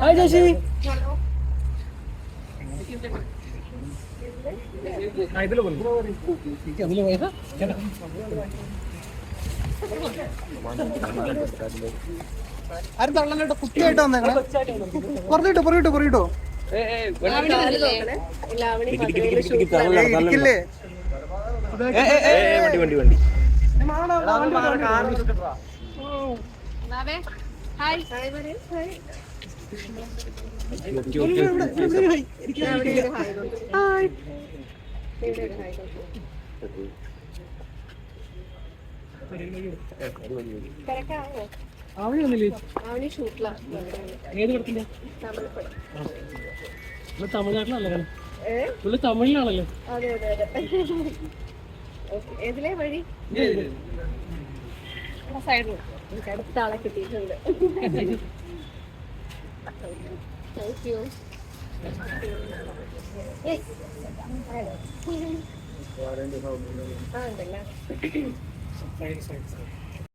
Hi ചേച്ചി അതിൽ പോയതാ ചേട്ടാ ആരും തള്ളല്ലോ കുട്ടിയായിട്ട് വന്നേക്കണേ. പറഞ്ഞിട്ടോ പറഞ്ഞിട്ടോ പറഞ്ഞിട്ടോ ഇരിക്കില്ലേ? വണ്ടി വണ്ടി വണ്ടി. ഹായ്. ഹായ് പറയൂ ഹായ്. തിരക്കാവോ അവിടെ ഒന്നില്ലേ അവന് ഷൂട്ടിലാണ് ഏത് പടത്തിന്റെ ഇവിടെ തമിഴ്നാട്ടിലാണല്ലോ ഇവിടെ തമിഴിലാണല്ലോ. അതെ അതെ അതെ. ഏതിലേ വഴി? സൈഡിൽ അടുത്ത ആളെ കിട്ടിയിട്ടുണ്ട്. താങ്ക് യു ആ ഉണ്ടല്ലേ?